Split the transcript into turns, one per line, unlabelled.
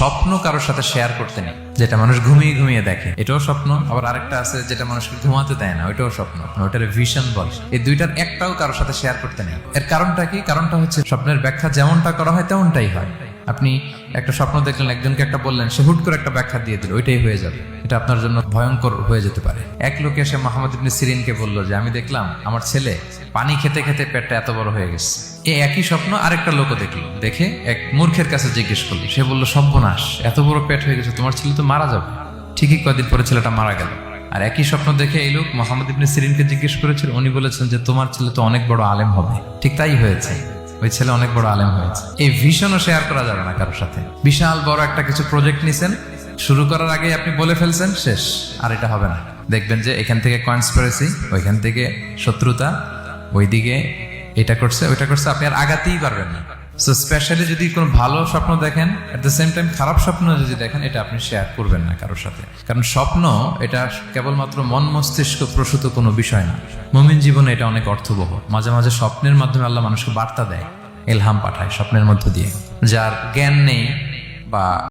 স্বপ্ন কারোর সাথে শেয়ার করতে নেই। যেটা মানুষ ঘুমিয়ে ঘুমিয়ে দেখে। এটাও স্বপ্ন, আবার আরেকটা আছে যেটা মানুষকে ঘুমাতে দেয় না, ওইটাও স্বপ্ন। ওইটার ভিশন বলে। এই দুইটার একটাও কারোর সাথে শেয়ার করতে নেই। এর কারণটা কি? কারণটা হচ্ছে স্বপ্নের ব্যাখ্যা যেমনটা করা হয় তেমনটাই হয়। আপনি একটা স্বপ্ন দেখলেন, একজনকে একটা বললেন, সে হুট করে একটা ব্যাখ্যা দিয়ে দিল, ওইটাই হয়ে যাবে। এটা আপনার জন্য ভয়ঙ্কর হয়ে যেতে পারে। এক লোক এসে মোহাম্মদ ইবনে সিরিনকে বলল যে, আমি দেখলাম আমার ছেলে পানি খেতে খেতে পেটটা এত বড় হয়ে গেছে। এই একই স্বপ্ন আরেকটা লোকও দেখল। দেখে এক মূর্খের কাছে জিজ্ঞেস করল। সে বলল, সর্বনাশ, এত বড় পেট হয়ে গেছে, তোমার ছেলে তো মারা যাবে। ঠিকই কদিন পরে ছেলেটা মারা গেল। আর একই স্বপ্ন দেখে এই লোক মোহাম্মদ ইবনে সিরিনকে জিজ্ঞেস করেছিল, উনি বলেছেন যে, তোমার ছেলে তো অনেক বড় আলেম হবে। ঠিক তাই হয়েছে। ওই ছেলে অনেক বড় আলেম হয়েছে। এই ভিশনও শেয়ার করা যাবে না কারোর সাথে। বিশাল বড় একটা কিছু প্রজেক্ট নিছেন। শুরু করার আগে আপনি বলে ফেলছেন, শেষ। আর এটা হবে না। দেখবেন যে এখান থেকে কনস্পিরেসি ওইখান থেকে শত্রুতা, ওইদিকে এটা করছে, ওইটা করছে, আপনি আর আগাতেই পারবেন না। সো স্পেশালি যদি কোনো ভালো স্বপ্ন দেখেন অ্যাট দ্য সেম টাইম খারাপ স্বপ্ন যদি দেখেন, এটা আপনি শেয়ার করবেন না কারোর সাথে। কারণ স্বপ্ন, এটা কেবলমাত্র মন মস্তিষ্ক প্রসূত কোনো বিষয় না। মুমিন জীবনে এটা অনেক অর্থবহ। মাঝে মাঝে স্বপ্নের মাধ্যমে আল্লাহ মানুষকে বার্তা দেয় এলহাম পাঠায় স্বপ্নের মধ্য দিয়ে। যার জ্ঞান নেই বা